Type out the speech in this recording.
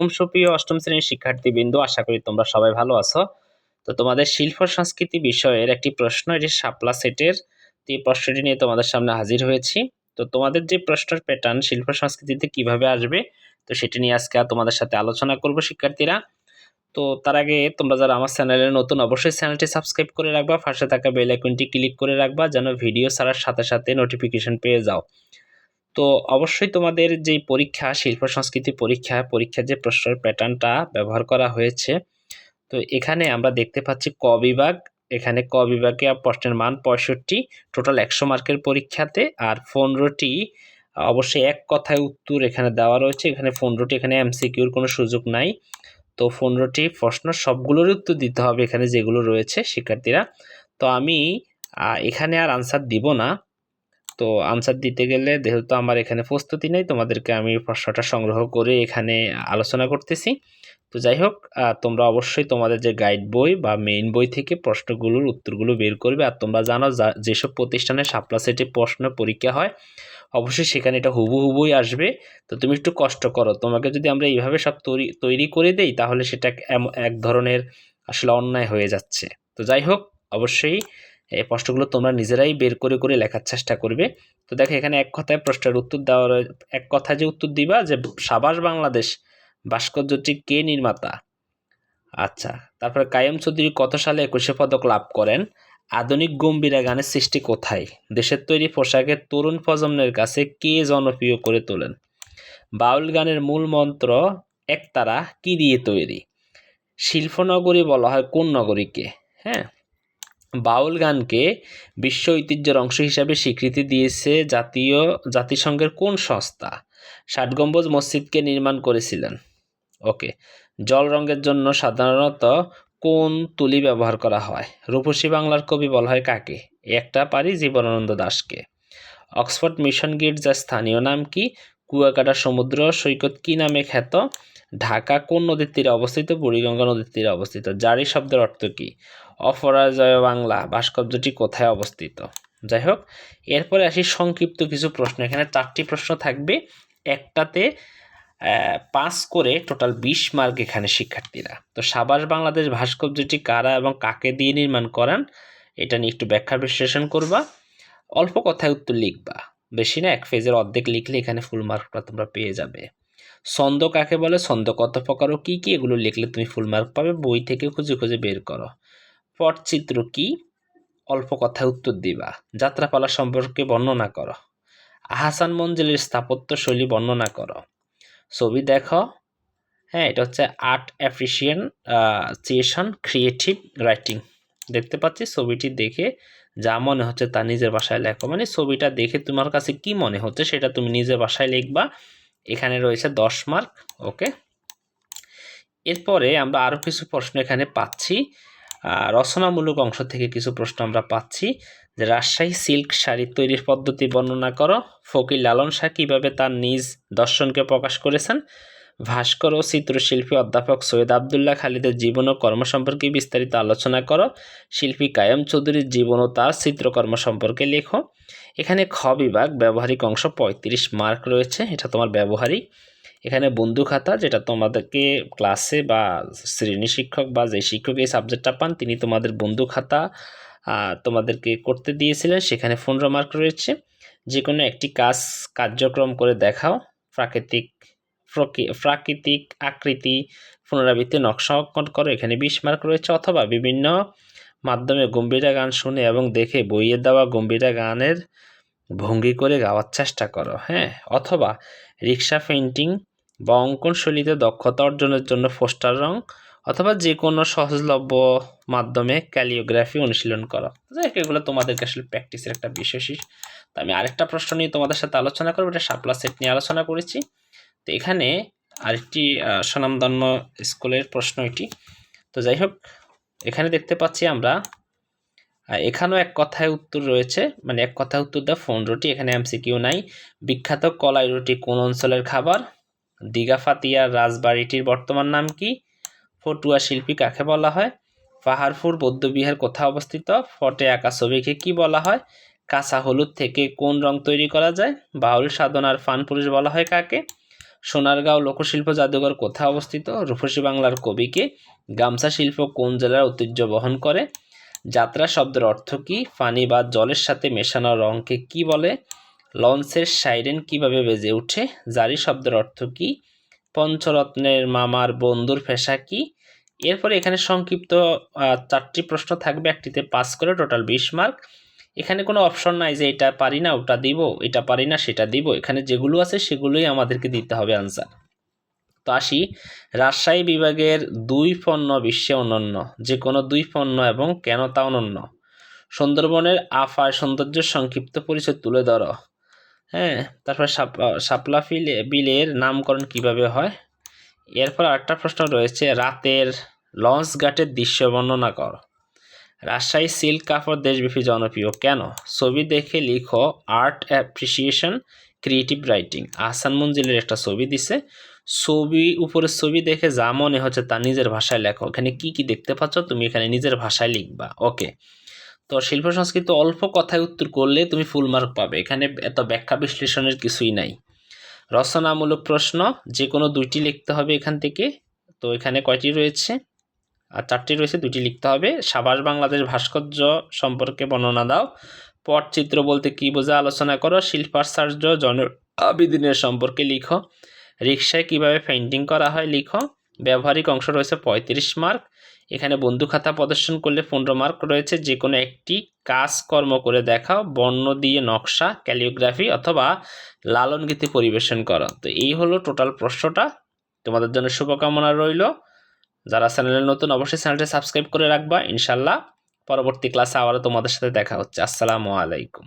সুপ্রিয় অষ্টম শ্রেণির শিক্ষার্থীবৃন্দ, আশা করি তোমরা সবাই ভালো আছো। তো তোমাদের শিল্প সংস্কৃতি বিষয়ের একটি প্রশ্ন এটি শাপলা সেটের এই প্রশ্নটি নিয়ে তোমাদের সামনে হাজির হয়েছি। তো তোমাদের যে প্রশ্নের প্যাটার্ন শিল্প সংস্কৃতিতে কীভাবে আসবে, তো সেটি নিয়ে আজকে তোমাদের সাথে আলোচনা করব শিক্ষার্থীরা। তো তার আগে তোমরা যারা আমার চ্যানেলে নতুন, অবশ্যই চ্যানেলটি সাবস্ক্রাইব করে রাখবা, পাশে থাকা বেল আইকনটি ক্লিক করে রাখবা, যেন ভিডিও ছাড়ার সাথে সাথে নোটিফিকেশন পেয়ে যাও। তো অবশ্যই তোমাদের যেই পরীক্ষা, শিল্প সংস্কৃতি পরীক্ষা, পরীক্ষার যে প্রশ্নের প্যাটার্নটা ব্যবহার করা হয়েছে, তো এখানে আমরা দেখতে পাচ্ছি ক বিভাগ। এখানে ক বিভাগে প্রশ্নের মান পঁয়ষট্টি, টোটাল একশো মার্কের পরীক্ষাতে, আর পনেরোটি, অবশ্যই এক কথায় উত্তর এখানে দেওয়া রয়েছে। এখানে পনেরোটি, এখানে এমসিকিউর কোনো সুযোগ নাই। তো পনেরোটি প্রশ্ন, সবগুলোর উত্তর দিতে হবে এখানে যেগুলো রয়েছে শিক্ষার্থীরা। তো আমি এখানে আর আনসার দিব না। তো আনসার দিতে গেলে যেহেতু আমার এখানে প্রস্তুতি নেই, তোমাদেরকে আমি প্রশ্নটা সংগ্রহ করে এখানে আলোচনা করতেছি। তো যাই হোক তোমরা অবশ্যই তোমাদের যে গাইড বই বা মেইন বই থেকে প্রশ্নগুলোর উত্তরগুলো বের করবে আর তোমরা জানো যেসব প্রতিষ্ঠানে সাপ্লা সেটে প্রশ্ন পরীক্ষা হয়, অবশ্যই সেখানে এটা হুবু হুবুই আসবে। তো তুমি একটু কষ্ট করো, তোমাকে যদি আমরা এইভাবে সব তৈরি তৈরি করে দেই তাহলে সেটা এক ধরনের আসলে অন্যায় হয়ে যাচ্ছে। তো যাই হোক, অবশ্যই এই প্রশ্নগুলো তোমরা নিজেরাই বের করে করে লেখার চেষ্টা করবে। তো দেখো, এখানে এক কথায় প্রশ্নের উত্তর দেওয়া এক কথায় যে উত্তর দিবা যে সাবাস বাংলাদেশ ভাস্কর্যটি কে নির্মাতা? আচ্ছা তারপরে কায়েম চৌধুরী কত সালে একুশে পদক লাভ করেন? আধুনিক গম্ভীরা গানের সৃষ্টি কোথায়? দেশের তৈরি পোশাকের তরুণ প্রজন্মের কাছে কে জনপ্রিয় করে তোলেন? বাউল গানের মূল মন্ত্র, একতারা কি দিয়ে তৈরি? শিল্পনগরী বলা হয় কোন নগরীকে? হ্যাঁ বাউল গানকে বিশ্ব ঐতিহ্যের অংশ হিসাবে স্বীকৃতি দিয়েছে জাতীয় জাতিসংঘের কোন সংস্থা? ষাট গম্বুজ মসজিদকে নির্মাণ করেছিলেন। ওকে, জল রঙের জন্য সাধারণত কোন তুলি ব্যবহার করা হয়? রূপসী বাংলার কবি বলা হয় কাকে? একটা পারি জীবনানন্দ দাসকে। অক্সফোর্ড মিশন গেট যার স্থানীয় নাম কি? কুয়াকাটা সমুদ্র সৈকত কি নামে খ্যাত? ঢাকা কোন নদীর তীরে অবস্থিত? বুড়িগঙ্গা নদীর তীরে অবস্থিত। জারি শব্দের অর্থ কী? অপরাজয় বাংলা। ভাস্কর্যটি কোথায় অবস্থিত? যাই হোক, এরপরে আসি সংক্ষিপ্ত কিছু প্রশ্ন। এখানে চারটি প্রশ্ন থাকবে। একটাতে পাস করে টোটাল বিশ মার্ক এখানে শিক্ষার্থীরা। তো সাবাস বাংলাদেশ ভাস্কর্যটি কারা এবং কাকে দিয়ে নির্মাণ করান? এটা নিয়ে একটু ব্যাখ্যা বিশ্লেষণ করবা। অল্প কথায় উত্তর লিখবা। বেশি না, এক ফেজের অর্ধেক লিখলে এখানে ফুল মার্কটা তোমরা পেয়ে যাবে। ছন্দ কাকে বলে? ছন্দ কত প্রকার ও কী কী? এগুলো লিখলে তুমি ফুল মার্ক পাবে, বই থেকে খুঁজে খুঁজে বের করো। পটচিত্র কি? অল্প কথায় উত্তর দিবা। যাত্রাপালা সম্পর্কে বর্ণনা করো। আহাসান মঞ্জিলের স্থাপত্য শৈলী বর্ণনা করো। ছবি দেখো। হ্যাঁ এটা হচ্ছে art appreciation creative writing দেখতে পাচ্ছি, ছবিটি দেখে যা মনে হচ্ছে তা নিজের বাসায় লেখো। মানে ছবিটা দেখে তোমার কাছে কি মনে হচ্ছে সেটা তুমি নিজের বাসায় লিখবা। এখানে রয়েছে দশ মার্ক, ওকে? এরপরে আমরা আরও কিছু প্রশ্ন এখানে পাচ্ছি। রচনামূলক অংশ থেকে কিছু প্রশ্ন আমরা পাচ্ছি। যে রাজশাহী সিল্ক শাড়ি তৈরির পদ্ধতি বর্ণনা করো। ফকির লালন শাহ কীভাবে তার নিজ দর্শনকে প্রকাশ করেছেন? ভাস্কর ও চিত্রশিল্পী অধ্যাপক সৈয়দ আবদুল্লাহ খালিদের জীবন ও কর্ম সম্পর্কে বিস্তারিত আলোচনা করো। শিল্পী কায়ম চৌধুরীর জীবন ও তার চিত্রকর্ম সম্পর্কে লেখো। এখানে খ বিভাগ, ব্যবহারিক অংশ পঁয়ত্রিশ মার্ক রয়েছে, এটা তোমার ব্যবহারিক। এখানে বন্ধু খাতা, যেটা তোমাদেরকে ক্লাসে বা শ্রেণি শিক্ষক বা যে শিক্ষক এই সাবজেক্টটা পান, তিনি তোমাদের বন্ধু খাতা তোমাদেরকে করতে দিয়েছিলেন। সেখানে পনেরো মার্ক রয়েছে। যে কোনো একটি কাজ, কার্যক্রম করে দেখাও, প্রাকৃতিক প্রাকৃতিক আকৃতি পুনরাবৃত্তি নকশা অঙ্কন করো। এখানে বিশ মার্ক রয়েছে অথবা বিভিন্ন মাধ্যমে গম্ভীরা গান শুনে এবং দেখে বইয়ে দেওয়া গম্ভীরা গানের ভঙ্গি করে গাওয়ার চেষ্টা করো হ্যাঁ? অথবা রিক্সা পেন্টিং বা অঙ্কনশৈলীতে দক্ষতা অর্জনের জন্য পোস্টার রং অথবা যে কোনো সহজলভ্য মাধ্যমে ক্যালিওগ্রাফি অনুশীলন করো। যাই এগুলো তোমাদেরকে আসলে প্র্যাকটিসের একটা বিশেষ তো আমি আরেকটা প্রশ্ন নিয়ে তোমাদের সাথে আলোচনা করব। এটা সাপ্লা সেট নিয়ে আলোচনা করেছি। তো এখানে আরেকটি স্বনামধন্য স্কুলের প্রশ্ন এটি। তো যাই হোক, এখানে দেখতে পাচ্ছি আমরা এখানেও এক কথায় উত্তর রয়েছে। মানে এক কথায় উত্তর দেওয়া ফোন রুটি, এখানে এমসিকিউ নাই। বিখ্যাত কলাই রুটি কোন অঞ্চলের খাবার? দীঘাফাতিয়ার রাজবাড়িটির বর্তমান নাম কি? ফটুয়া শিল্পী কাকে বলা হয়? পাহাড়পুর, বৌদ্ধবিহার কোথায় অবস্থিত? ফটে আঁকা ছবিকে কি বলা হয়? কাঁচা হলুদ থেকে কোন রং তৈরি করা যায়? বাউল সাধনার ফান পুরুষ বলা হয় কাকে? সোনারগাঁও লোকশিল্প জাদুঘর কোথায় অবস্থিত? রূপসী বাংলার কবিকে গামছা শিল্প কোন জেলার ঐতিহ্য বহন করে? যাত্রা শব্দের অর্থ কী? পানি বা জলের সাথে মেশানো রঙকে কি বলে? লঞ্চের সাইরেন কীভাবে বেজে ওঠে জারি শব্দের অর্থ কী? পঞ্চরত্নের মামার বন্ধুর পেশা কি? এরপরে এখানে সংক্ষিপ্ত চারটি প্রশ্ন থাকবে, একটিতে পাস করে টোটাল বিশ মার্ক। এখানে কোনো অপশন নাই যে এটা পারি না, ওটা দিব, এটা পারি না, সেটা দিব। এখানে যেগুলো আছে সেগুলোই আমাদেরকে দিতে হবে আনসার তো আসি। রাজশাহী বিভাগের দুই পণ্য বিশ্বে অনন্য যে কোনো দুই পণ্য এবং কেন তা অনন্য। সুন্দরবনের আফার সৌন্দর্যের সংক্ষিপ্ত পরিচয় তুলে ধরো। হ্যাঁ তারপর শাপলা ফিল, বিলের নামকরণ কীভাবে হয়? এরপর আরেকটা প্রশ্ন রয়েছে, রাতের লঞ্চ ঘাটের দৃশ্য বর্ণনা কর। রাজশাহী সিল্ক কাপড় দেশব্যাপী জনপ্রিয়। কেন? ছবি দেখে লিখো art appreciation creative writing Ahsan মঞ্জিলের একটা ছবি দিছে। ছবি উপরে ছবি দেখে যা মনে হচ্ছে তা নিজের ভাষায় লেখো। এখানে কি কি দেখতে পাচ্ছ? তুমি এখানে নিজের ভাষায় লিখবা। ওকে। তো শিল্প সংস্কৃতি অল্প কথায় উত্তর করলে তুমি ফুল মার্ক পাবে। এখানে এত ব্যাখ্যা বিশ্লেষণের কিছুই নাই। রচনামূলক প্রশ্ন, যে কোনো দুইটি লিখতে হবে এখান থেকে। তো এখানে কয়টি রয়েছে? আর চারটি রয়েছে দুটি লিখতে হবে। সাবাস বাংলাদেশ ভাস্কর্য সম্পর্কে বর্ণনা দাও। পটচিত্র বলতে কি বোঝা? আলোচনা করো। শিল্পাচার্য জন আবিদিনের সম্পর্কে লিখো। রিক্সায় কীভাবে পেন্টিং করা হয় লিখো। ব্যবহারিক অংশ রয়েছে পঁয়ত্রিশ মার্ক। এখানে বন্ধু খাতা প্রদর্শন করলে পনেরো মার্ক রয়েছে। যে কোনো একটি কাজকর্ম করে দেখাও। বর্ণ দিয়ে নকশা ক্যালিওগ্রাফি অথবা লালন গীতি পরিবেশন করো। তো এই হলো টোটাল প্রশ্নটা। তোমাদের জন্য শুভকামনা রইল। যারা চ্যানেলে নতুন, অবশ্যই চ্যানেলটি সাবস্ক্রাইব করে রাখবা। ইনশাল্লাহ পরবর্তী ক্লাসে আবারও তোমাদের সাথে দেখা হচ্ছে। আসসালামু আলাইকুম।